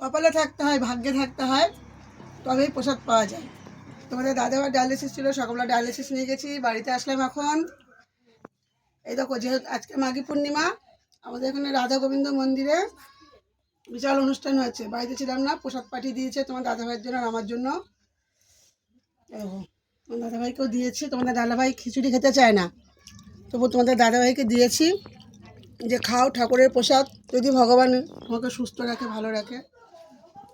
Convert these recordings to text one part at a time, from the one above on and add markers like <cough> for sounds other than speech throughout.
কপালে থাকতে হয়, ভাগ্যে থাকতে হয়, তবেই প্রসাদ পাওয়া যায়। তোমাদের দাদাবার ডায়ালিসিস ছিল, সকালবেলা ডায়ালিসিস নিয়ে গেছি, বাড়িতে আসলাম এখন। এই দেখো, যেহেতু আজকে মাঘী পূর্ণিমা, আমাদের এখানে রাধা গোবিন্দ মন্দিরে বিশাল অনুষ্ঠান হয়েছে। বাড়িতে ছিলাম না, প্রসাদ পাঠিয়ে দিয়েছে তোমার দাদাভাইয়ের জন্য আর আমার জন্য। তোমার দাদাভাইকেও দিয়েছি তোমাদের দাদাভাই খিচুড়ি খেতে চায় না। তবু তোমাদের দাদাভাইকে দিয়েছি যে, খাও ঠাকুরের প্রসাদ, যদি ভগবান তোমাকে সুস্থ রাখে, ভালো রাখে।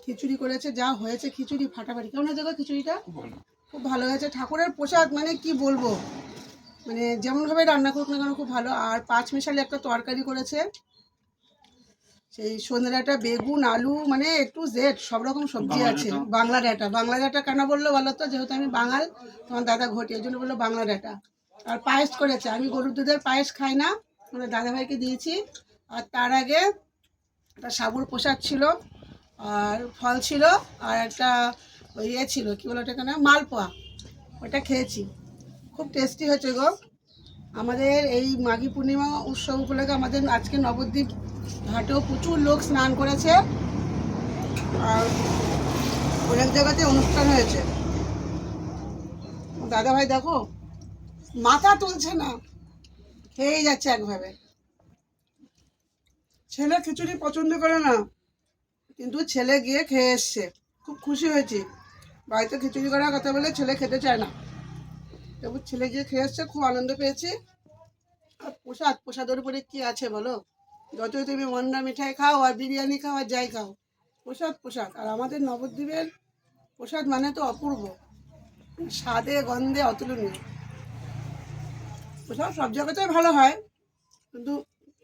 খিচুড়ি করেছে যা হয়েছে খিচুড়ি ফাটাফাটি। কেমন হয়েছে খিচুড়িটা? খুব ভালো। হয়েছে। ঠাকুরের প্রসাদ মানে কি বলব? মানে যেমনভাবে রান্না করুক না কেন খুব ভালো। আর পাঁচ মিশালি একটা তরকারি করেছে। সেই সন্ধ্যেটা বেগুন আলু মানে একটু জেড সব রকম সবজি আছে। বাংলা ডাটা। বাংলা ডাটা কেন বলল বলো তো? যেহেতু আমি বাঙাল তোমার দাদা ঘটি এই জন্য বলল বাংলা ডাটা। আর পায়েস করেছে। আমি গরুর দুধের পায়েস খাই না। আমার দাদাভাইকে দিয়েছি। আর তার আগে একটা সাবুর প্রসাদ ছিল। আর ফল ছিল আর একটা ইয়ে ছিল, কী বলো ওটা কেন মালপোয়া। ওটা খেয়েছি। খুব টেস্টি হয়েছে গো। আমাদের এই মাঘী পূর্ণিমা উৎসব উপলক্ষে আমাদের আজকে নবদ্বীপ ঘাটেও প্রচুর লোক স্নান করেছে। আর অনেক জায়গাতে অনুষ্ঠান হয়েছে। দাদা ভাই দেখো, মাথা তুলছে না। খেয়েই যাচ্ছে একভাবে। ছেলে খিচুড়ি পছন্দ করে না। কিন্তু ছেলে গিয়ে খেয়ে এসছে। খুব খুশি হয়েছি। বাড়িতে খিচুড়ি করার কথা বলে ছেলে খেতে চায় না। তবু ছেলে গিয়ে খেয়ে এসছে, খুব আনন্দ পেয়েছি। আর প্রসাদ, প্রসাদের উপরে কি আছে বলো? যতই তুমি মন্ডা মিঠাই খাও আর বিরিয়ানি খাও আর যাই খাও, প্রসাদ প্রসাদ। আর আমাদের নবদ্বীপের প্রসাদ মানে তো অপূর্ব। স্বাদে, গন্ধে অতুলনীয়। প্রসাদ সব জায়গাতেই ভালো হয়, কিন্তু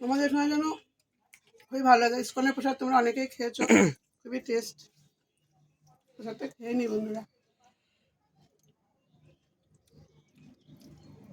আমাদের এখানে যেন খুবই ভালো লাগে। ইস্কনের প্রসাদ তোমরা অনেকেই খেয়েছো। <clears throat> খুবই টেস্ট প্রসাদটা খেয়ে নি বন্ধুরা।